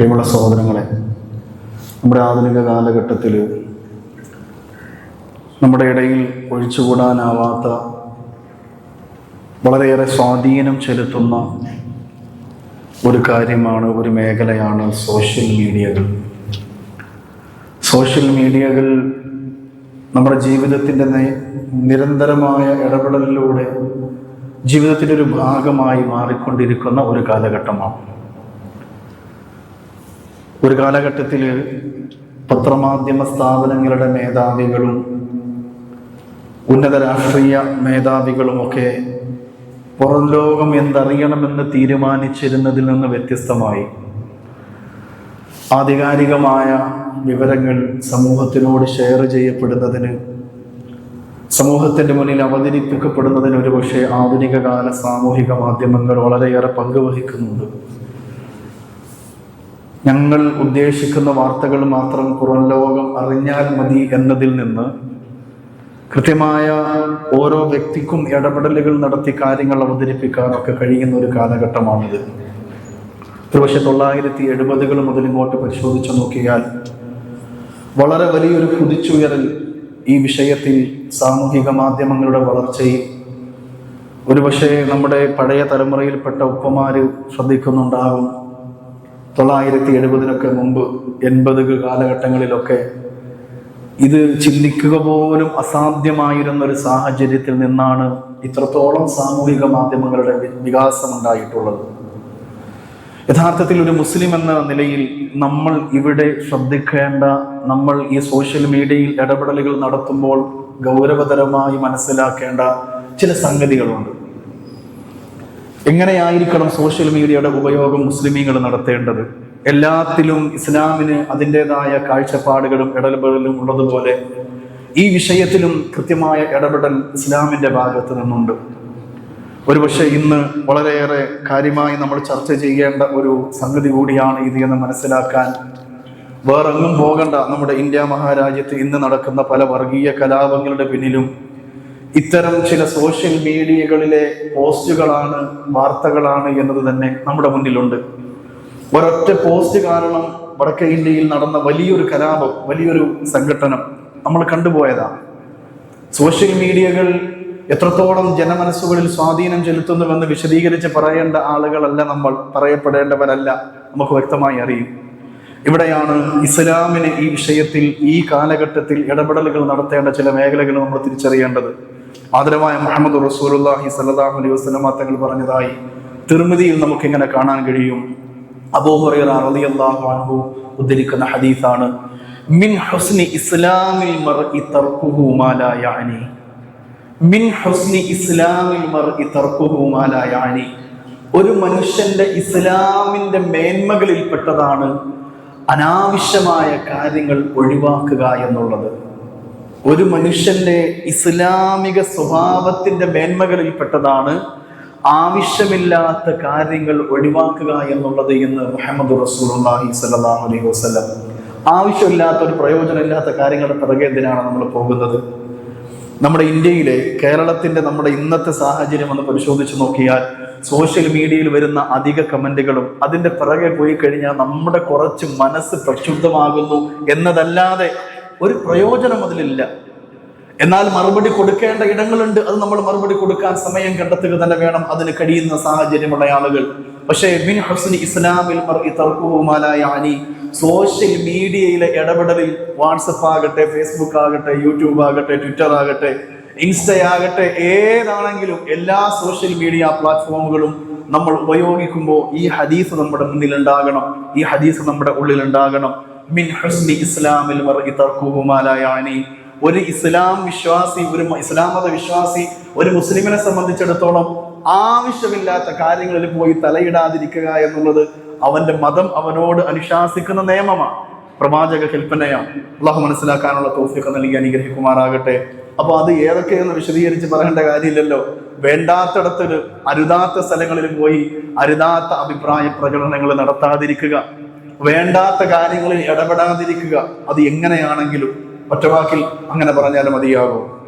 പ്രിയമുള്ള സഹോദരങ്ങളെ നമ്മുടെ ആധുനിക കാലഘട്ടത്തിൽ നമ്മുടെ ഇടയിൽ ഒഴിച്ചുകൂടാനാവാത്ത വളരെയേറെ സ്വാധീനം ചെലുത്തുന്ന ഒരു കാര്യമാണ് ഒരു മേഖലയാണ് സോഷ്യൽ മീഡിയകൾ. സോഷ്യൽ മീഡിയകൾ നമ്മുടെ ജീവിതത്തിന്റെ നിരന്തരമായ ഇടപെടലിലൂടെ ജീവിതത്തിന്റെ ഒരു ഭാഗമായി മാറിക്കൊണ്ടിരിക്കുന്ന ഒരു കാലഘട്ടമാണ്. ഒരു കാലഘട്ടത്തിൽ പത്രമാധ്യമ സ്ഥാപനങ്ങളുടെ മേധാവികളും ഉന്നത രാഷ്ട്രീയ മേധാവികളുമൊക്കെ പുറം ലോകം എന്തറിയണമെന്ന് തീരുമാനിച്ചിരുന്നതിൽ നിന്ന് വ്യത്യസ്തമായി. ആധികാരികമായ വിവരങ്ങൾ സമൂഹത്തിനോട് ഷെയർ ചെയ്യപ്പെടുന്നതിന് സമൂഹത്തിന്റെ മുന്നിൽ അവതരിപ്പിക്കപ്പെടുന്നതിന് ഒരുപക്ഷെ ആധുനിക കാല സാമൂഹിക മാധ്യമങ്ങൾ വളരെയേറെ പങ്കുവഹിക്കുന്നുണ്ട്. ഞങ്ങൾ ഉദ്ദേശിക്കുന്ന വാർത്തകൾ മാത്രം പുറം ലോകം അറിഞ്ഞാൽ മതി എന്നതിൽ നിന്ന് കൃത്യമായ ഓരോ വ്യക്തിക്കും ഇടപെടലുകൾ നടത്തി കാര്യങ്ങൾ അവതരിപ്പിക്കാനൊക്കെ കഴിയുന്ന ഒരു കാലഘട്ടമാണിത്. ഒരുപക്ഷെ തൊള്ളായിരത്തി എഴുപതുകൾ മുതൽ ഇങ്ങോട്ട് പരിശോധിച്ചു നോക്കിയാൽ വളരെ വലിയൊരു കുതിച്ചുയരൽ ഈ വിഷയത്തിൽ സാമൂഹിക മാധ്യമങ്ങളുടെ വളർച്ചയിൽ ഒരുപക്ഷെ നമ്മുടെ പഴയ തലമുറയിൽപ്പെട്ട ഉപ്പമാര് ശ്രദ്ധിക്കുന്നുണ്ടാകും. തൊള്ളായിരത്തി എഴുപതിനൊക്കെ മുമ്പ് എൺപത് കാലഘട്ടങ്ങളിലൊക്കെ ഇത് ചിന്തിക്കുക പോലും അസാധ്യമായിരുന്ന ഒരു സാഹചര്യത്തിൽ നിന്നാണ് ഇത്രത്തോളം സാമൂഹിക മാധ്യമങ്ങളുടെ വികാസം ഉണ്ടായിട്ടുള്ളത് യഥാർത്ഥത്തിൽ ഒരു മുസ്ലിം എന്ന നിലയിൽ നമ്മൾ ഇവിടെ ശ്രദ്ധിക്കേണ്ട നമ്മൾ ഈ സോഷ്യൽ മീഡിയയിൽ ഇടപെടലുകൾ നടത്തുമ്പോൾ ഗൗരവതരമായി മനസ്സിലാക്കേണ്ട ചില സംഗതികളുണ്ട്. എങ്ങനെയായിരിക്കണം സോഷ്യൽ മീഡിയയുടെ ഉപയോഗം മുസ്ലിമീങ്ങൾ നടത്തേണ്ടത്? എല്ലാത്തിലും ഇസ്ലാമിന് അതിന്റെതായ കാഴ്ചപ്പാടുകളും ഇടപെടലും ഉള്ളതുപോലെ ഈ വിഷയത്തിലും കൃത്യമായ ഇടപെടൽ ഇസ്ലാമിന്റെ ഭാഗത്ത് നിന്നുണ്ട്. ഒരുപക്ഷെ ഇന്ന് വളരെയേറെ കാര്യമായി നമ്മൾ ചർച്ച ചെയ്യേണ്ട ഒരു സംഗതി കൂടിയാണ് ഇത് എന്ന് മനസ്സിലാക്കാൻ. വേറെങ്ങും പോകണ്ട നമ്മുടെ ഇന്ത്യ മഹാരാജ്യത്ത് ഇന്ന് നടക്കുന്ന പല വർഗീയ കലാപങ്ങളുടെ പിന്നിലും ഇത്തരം ചില സോഷ്യൽ മീഡിയകളിലെ പോസ്റ്റുകളാണ് വാർത്തകളാണ് എന്നത് തന്നെ നമ്മുടെ മുന്നിലുണ്ട്. ഒരൊറ്റ പോസ്റ്റ് കാരണം വടക്കേ ഇന്ത്യയിൽ നടന്ന വലിയൊരു കലാപം വലിയൊരു സംഘടനം നമ്മൾ കണ്ടുപോയതാണ് സോഷ്യൽ മീഡിയകൾ എത്രത്തോളം ജനമനസ്സുകളിൽ സ്വാധീനം ചെലുത്തുന്നുവെന്ന് വിശദീകരിച്ച് പറയേണ്ട ആളുകളല്ല നമ്മൾ പറയപ്പെടേണ്ടവരല്ല നമുക്ക് വ്യക്തമായി അറിയും. ഇവിടെയാണ് ഇസ്ലാമിന് ഈ വിഷയത്തിൽ ഈ കാലഘട്ടത്തിൽ ഇടപെടലുകൾ നടത്തേണ്ട ചില മേഖലകൾ നമ്മൾ തിരിച്ചറിയേണ്ടത്. ആദരമായ മുഹമ്മദ് റസൂലുള്ളാഹി സല്ലല്ലാഹു അലൈഹി വസല്ലമ തങ്ങൾ പറഞ്ഞതായി തിരുമതിയിൽ നമുക്ക് ഇങ്ങനെ കാണാൻ കഴിയും. അബൂ ഹുറൈറ റളിയല്ലാഹു അൻഹു ഉദ്ധരിക്കുന്ന ഹദീസാണ് മിൻ ഹുസ്നി ഇസ്ലാമിൽ മർഇ തർക്കുഹു മാ ലാ യഅനി മിൻ ഹുസ്നി ഇസ്ലാമിൽ മർഇ തർക്കുഹു മാ ലാ യഅനി ഒരു മനുഷ്യന്റെ ഇസ്ലാമിന്റെ മേന്മകളിൽപ്പെട്ടതാണ് അനാവശ്യമായ കാര്യങ്ങൾ ഒഴിവാക്കുക എന്നുള്ളത്. ഒരു മനുഷ്യന്റെ ഇസ്ലാമിക സ്വഭാവത്തിന്റെ മേന്മകളിൽപ്പെട്ടതാണ് ആവശ്യമില്ലാത്ത കാര്യങ്ങൾ ഒഴിവാക്കുക എന്നുള്ളത് എന്ന് മുഹമ്മദ് റസൂലുള്ളാഹി സ്വല്ലല്ലാഹു അലൈഹി വസല്ലം. ആവശ്യമില്ലാത്ത ഒരു പ്രയോജനമില്ലാത്ത കാര്യങ്ങളുടെ പിറകെ എന്തിനാണ് നമ്മൾ പോകുന്നത്? നമ്മുടെ ഇന്ത്യയിലെ കേരളത്തിന്റെ നമ്മുടെ ഇന്നത്തെ സാഹചര്യം ഒന്ന് പരിശോധിച്ച് നോക്കിയാൽ സോഷ്യൽ മീഡിയയിൽ വരുന്ന അധിക കമന്റുകളും അതിന്റെ പിറകെ പോയി കഴിഞ്ഞാൽ നമ്മുടെ കുറച്ച് മനസ്സ് പ്രക്ഷുബ്ധമാകുന്നു എന്നതല്ലാതെ ഒരു പ്രയോജനം അതിലില്ല. എന്നാൽ മറുപടി കൊടുക്കേണ്ട ഇടങ്ങളുണ്ട്. അത് നമ്മൾ മറുപടി കൊടുക്കാൻ സമയം കണ്ടെത്തുക തന്നെ വേണം. അതിന് കഴിയുന്ന സാഹചര്യമുള്ള ആളുകൾ. പക്ഷേ മിൻ ഹസ്നി ഇസ്ലാമിൽ മാ സോഷ്യൽ മീഡിയയിലെ ഇടപെടലിൽ വാട്സപ്പ് ആകട്ടെ ഫേസ്ബുക്ക് ആകട്ടെ യൂട്യൂബ് ആകട്ടെ ട്വിറ്റർ ആകട്ടെ ഇൻസ്റ്റയാകട്ടെ ഏതാണെങ്കിലും എല്ലാ സോഷ്യൽ മീഡിയ പ്ലാറ്റ്ഫോമുകളും നമ്മൾ ഉപയോഗിക്കുമ്പോൾ ഈ ഹദീസ് നമ്മുടെ മുന്നിൽ ഉണ്ടാകണം ഈ ഹദീസ് നമ്മുടെ ഉള്ളിൽ ഉണ്ടാകണം മിൻ ഇസ്ലാമിൽ ഒരു ഇസ്ലാം വിശ്വാസി ഒരു ഇസ്ലാമത ഇസ്ലാം മത വിശ്വാസി ഒരു മുസ്ലിമിനെ സംബന്ധിച്ചിടത്തോളം ആവശ്യമില്ലാത്ത കാര്യങ്ങളിൽ പോയി തലയിടാതിരിക്കുക എന്നുള്ളത് അവന്റെ മതം അവനോട് അനുശാസിക്കുന്ന നിയമമാണ്. പ്രവാചക കൽപ്പനയാണ് അള്ളാഹു മനസ്സിലാക്കാനുള്ള തോഫിയൊക്കെ നൽകി അനുഗ്രഹിക്കുമാറാകട്ടെ. അപ്പൊ അത് ഏതൊക്കെയെന്ന് വിശദീകരിച്ച് പറയേണ്ട കാര്യമില്ലല്ലോ. വേണ്ടാത്തടത്തിൽ അരുതാത്ത സ്ഥലങ്ങളിൽ പോയി അരുതാത്ത അഭിപ്രായ പ്രകടനങ്ങൾ നടത്താതിരിക്കുക. വേണ്ടാത്ത കാര്യങ്ങളിൽ ഇടപെടാതിരിക്കുക. അത് എങ്ങനെയാണെങ്കിലും ഒറ്റവാക്കിൽ അങ്ങനെ പറഞ്ഞാലും മതിയാകും.